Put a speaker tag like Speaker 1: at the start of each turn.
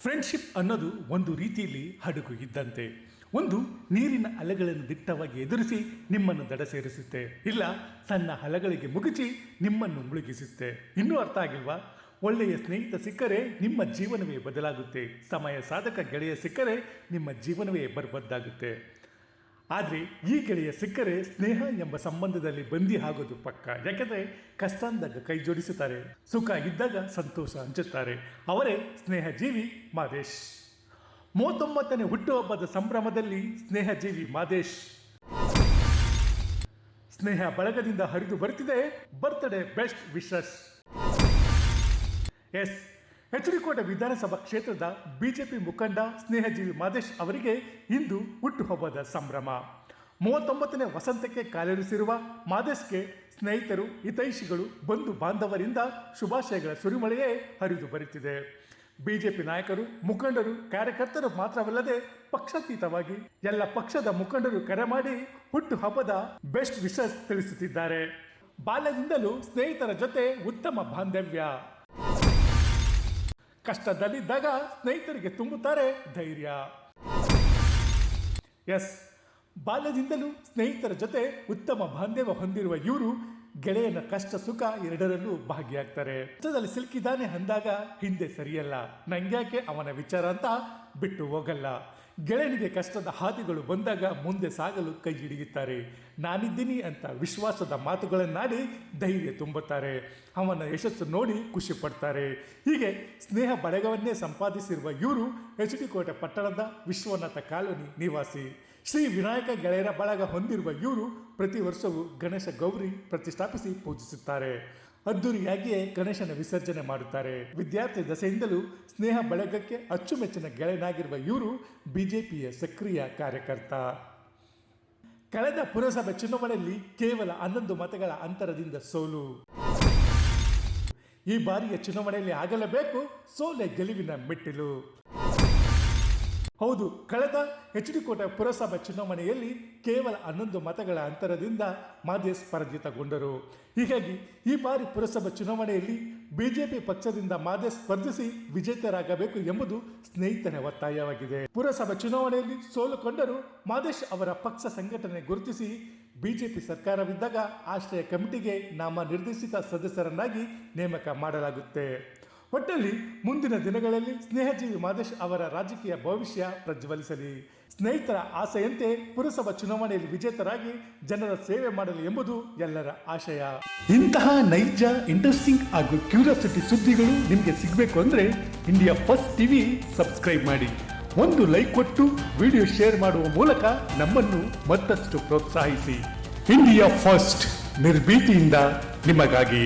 Speaker 1: Friendship ಅನ್ನೋದು ಒಂದು ರೀತಿಯಲ್ಲಿ ಹಡಗು ಇದ್ದಂತೆ ಒಂದು ನೀರಿನ ಅಲೆಗಳನ್ನು ದಿಟ್ಟವಾಗಿ ಎದುರಿಸಿ ನಿಮ್ಮನ್ನು ದಡ ಸೇರಿಸುತ್ತೆ. ಇಲ್ಲ, ಸಣ್ಣ ಅಲೆಗಳಿಗೆ ಮುಗಿಸಿ ನಿಮ್ಮನ್ನು ಮುಳುಗಿಸುತ್ತೆ. ಇನ್ನೂ ಅರ್ಥ ಆಗಿಲ್ವಾ? ಒಳ್ಳೆಯ ಸ್ನೇಹಿತ ಸಿಕ್ಕರೆ ನಿಮ್ಮ ಜೀವನವೇ ಬದಲಾಗುತ್ತೆ. ಸಮಯ ಸಾಧಕ ಗೆಳೆಯ ಸಿಕ್ಕರೆ ನಿಮ್ಮ ಜೀವನವೇ ಬರ್ಬದ್ದಾಗುತ್ತೆ ಆದರೆ ಈ ಗೆಳೆಯ ಸಿಕ್ಕರೆ ಸ್ನೇಹ ಎಂಬ ಸಂಬಂಧದಲ್ಲಿ ಬಂದಿ ಆಗೋದು ಪಕ್ಕ. ಯಾಕೆಂದರೆ ಕಷ್ಟ ಅಂದಾಗ ಕೈ ಜೋಡಿಸುತ್ತಾರೆ, ಸುಖ ಇದ್ದಾಗ ಸಂತೋಷ ಹಂಚುತ್ತಾರೆ. ಅವರೇ ಸ್ನೇಹ ಜೀವಿ ಮಾದೇಶ್. ಮೂವತ್ತೊಂಬತ್ತನೇ ಹುಟ್ಟುಹಬ್ಬದ ಸಂಭ್ರಮದಲ್ಲಿ ಸ್ನೇಹ ಜೀವಿ ಮಾದೇಶ್. ಸ್ನೇಹ ಬಳಗದಿಂದ ಹರಿದು ಬರ್ತಿದೆ birthday best wishes S D ವಿಧಾನಸಭಾ ಕ್ಷೇತ್ರದ ಬಿಜೆಪಿ ಮುಖಂಡ ಸ್ನೇಹಜೀವಿ ಮಾದೇಶ್ ಅವರಿಗೆ ಇಂದು ಹುಟ್ಟುಹಬ್ಬದ ಸಂಭ್ರಮ. ಮೂವತ್ತೊಂಬತ್ತನೇ ವಸಂತಕ್ಕೆ ಕಾಲಿರಿಸಿರುವ ಮಾದೇಶ್ಗೆ ಸ್ನೇಹಿತರು, ಹಿತೈಷಿಗಳು, ಬಂಧು ಬಾಂಧವರಿಂದ ಶುಭಾಶಯಗಳ ಸುರಿಮಳೆಯೇ ಹರಿದು ಬರುತ್ತಿದೆ. ಬಿಜೆಪಿ ನಾಯಕರು, ಮುಖಂಡರು, ಕಾರ್ಯಕರ್ತರು ಮಾತ್ರವಲ್ಲದೆ ಪಕ್ಷಾತೀತವಾಗಿ ಎಲ್ಲ ಪಕ್ಷದ ಮುಖಂಡರು ಕರೆ ಮಾಡಿ ಹುಟ್ಟುಹಬ್ಬದ ಬೆಸ್ಟ್ ವಿಶಸ್ ತಿಳಿಸುತ್ತಿದ್ದಾರೆ. ಬಾಲ್ಯದಿಂದಲೂ ಸ್ನೇಹಿತರ ಜೊತೆ ಉತ್ತಮ ಬಾಂಧವ್ಯ. ಕಷ್ಟದಲ್ಲಿದ್ದಾಗ ಸ್ನೇಹಿತರಿಗೆ ತುಂಬುತ್ತಾರೆ ಧೈರ್ಯ. ಎಸ್, ಬಾಲ್ಯದಿಂದಲೂ ಸ್ನೇಹಿತರ ಜೊತೆ ಉತ್ತಮ ಬಾಂಧವ್ಯ ಹೊಂದಿರುವ ಇವರು ಗೆಳೆಯನ ಕಷ್ಟ ಸುಖ ಎರಡರಲ್ಲೂ ಭಾಗಿಯಾಗ್ತಾರೆ. ಕಷ್ಟದಲ್ಲಿ ಸಿಲುಕಿದಾನೆ ಅಂದಾಗ ಹಿಂದೆ ಸರಿಯಲ್ಲ. ನಂಗ್ಯಾಕೆ ಅವನ ವಿಚಾರ ಅಂತ ಬಿಟ್ಟು ಹೋಗಲ್ಲ. ಗೆಳೆಯನಿಗೆ ಕಷ್ಟದ ಹಾದಿಗಳು ಬಂದಾಗ ಮುಂದೆ ಸಾಗಲು ಕೈ ಹಿಡಿಯುತ್ತಾರೆ. ನಾನಿದ್ದೀನಿ ಅಂತ ವಿಶ್ವಾಸದ ಮಾತುಗಳನ್ನಾಡಿ ಧೈರ್ಯ ತುಂಬುತ್ತಾರೆ. ಅವನ ಯಶಸ್ಸು ನೋಡಿ ಖುಷಿ ಪಡ್ತಾರೆ. ಹೀಗೆ ಸ್ನೇಹ ಬಳಗವನ್ನೇ ಸಂಪಾದಿಸಿರುವ ಇವರು ಎಚ್ ಡಿ ಕೋಟೆ ಪಟ್ಟಣದ ವಿಶ್ವನಾಥ ಕಾಲೋನಿ ನಿವಾಸಿ. ಶ್ರೀ ವಿನಾಯಕ ಗೆಳೆಯರ ಬಳಗ ಹೊಂದಿರುವ ಇವರು ಪ್ರತಿ ವರ್ಷವೂ ಗಣೇಶ ಗೌರಿ ಪ್ರತಿಷ್ಠಾಪಿಸಿ ಪೂಜಿಸುತ್ತಾರೆ. ಅದ್ದೂರಿಯಾಗಿಯೇ ಗಣೇಶನ ವಿಸರ್ಜನೆ ಮಾಡುತ್ತಾರೆ. ವಿದ್ಯಾರ್ಥಿ ದಸೆಯಿಂದಲೂ ಸ್ನೇಹ ಬಳಗಕ್ಕೆ ಅಚ್ಚುಮೆಚ್ಚಿನ ಗೆಳೆಯನಾಗಿರುವ ಇವರು ಬಿಜೆಪಿಯ ಸಕ್ರಿಯ ಕಾರ್ಯಕರ್ತ. ಕಳೆದ ಪುರಸಭೆ ಚುನಾವಣೆಯಲ್ಲಿ ಕೇವಲ ಹನ್ನೊಂದು ಮತಗಳ ಅಂತರದಿಂದ ಸೋಲು. ಈ ಬಾರಿಯ ಚುನಾವಣೆಯಲ್ಲಿ ಆಗಲೇಬೇಕು ಸೋಲೆ ಗೆಲುವಿನ ಮೆಟ್ಟಿಲು. ಹೌದು, ಕಳೆದ ಎಚ್ ಡಿ ಕೋಟೆ ಪುರಸಭಾ ಚುನಾವಣೆಯಲ್ಲಿ ಕೇವಲ ಹನ್ನೊಂದು ಮತಗಳ ಅಂತರದಿಂದ ಮಾದೇ ಸ್ಪರ್ಧಿತಗೊಂಡರು. ಹೀಗಾಗಿ ಈ ಬಾರಿ ಪುರಸಭಾ ಚುನಾವಣೆಯಲ್ಲಿ ಬಿಜೆಪಿ ಪಕ್ಷದಿಂದ ಮಾದೇ ಸ್ಪರ್ಧಿಸಿ ವಿಜೇತರಾಗಬೇಕು ಎಂಬುದು ಸ್ನೇಹಿತರ ಒತ್ತಾಯವಾಗಿದೆ. ಪುರಸಭಾ ಚುನಾವಣೆಯಲ್ಲಿ ಸೋಲುಕೊಂಡರೂ ಮಾದೇಶ್ ಅವರ ಪಕ್ಷ ಸಂಘಟನೆ ಗುರುತಿಸಿ ಬಿಜೆಪಿ ಸರ್ಕಾರವಿದ್ದಾಗ ಆಶ್ರಯ ಕಮಿಟಿಗೆ ನಾಮ ನಿರ್ದೇಶಿತ ಸದಸ್ಯರನ್ನಾಗಿ ನೇಮಕ ಮಾಡಲಾಗುತ್ತೆ. ಒಟ್ಟಲ್ಲಿ ಮುಂದಿನ ದಿನಗಳಲ್ಲಿ ಸ್ನೇಹಜೀವಿ ಮಾದೇಶ್ ಅವರ ರಾಜಕೀಯ ಭವಿಷ್ಯ ಪ್ರಜ್ವಲಿಸಲಿ. ಸ್ನೇಹಿತರ ಆಸೆಯಂತೆ ಪುರಸಭಾ ಚುನಾವಣೆಯಲ್ಲಿ ವಿಜೇತರಾಗಿ ಜನರ ಸೇವೆ ಮಾಡಲಿ ಎಂಬುದು ಎಲ್ಲರ ಆಶಯ. ಇಂತಹ ನೈಜ ಇಂಟ್ರೆಸ್ಟಿಂಗ್ ಹಾಗೂ ಕ್ಯೂರಿಯಾಸಿಟಿ ಸುದ್ದಿಗಳು ನಿಮಗೆ ಸಿಗಬೇಕು ಅಂದರೆ ಇಂಡಿಯಾ ಫಸ್ಟ್ ಟಿವಿ ಸಬ್ಸ್ಕ್ರೈಬ್ ಮಾಡಿ. ಒಂದು ಲೈಕ್ ಕೊಟ್ಟು ವಿಡಿಯೋ ಶೇರ್ ಮಾಡುವ ಮೂಲಕ ನಮ್ಮನ್ನು ಮತ್ತಷ್ಟು ಪ್ರೋತ್ಸಾಹಿಸಿ. ಇಂಡಿಯಾ ಫಸ್ಟ್, ನಿರ್ಭೀತಿಯಿಂದ ನಿಮಗಾಗಿ.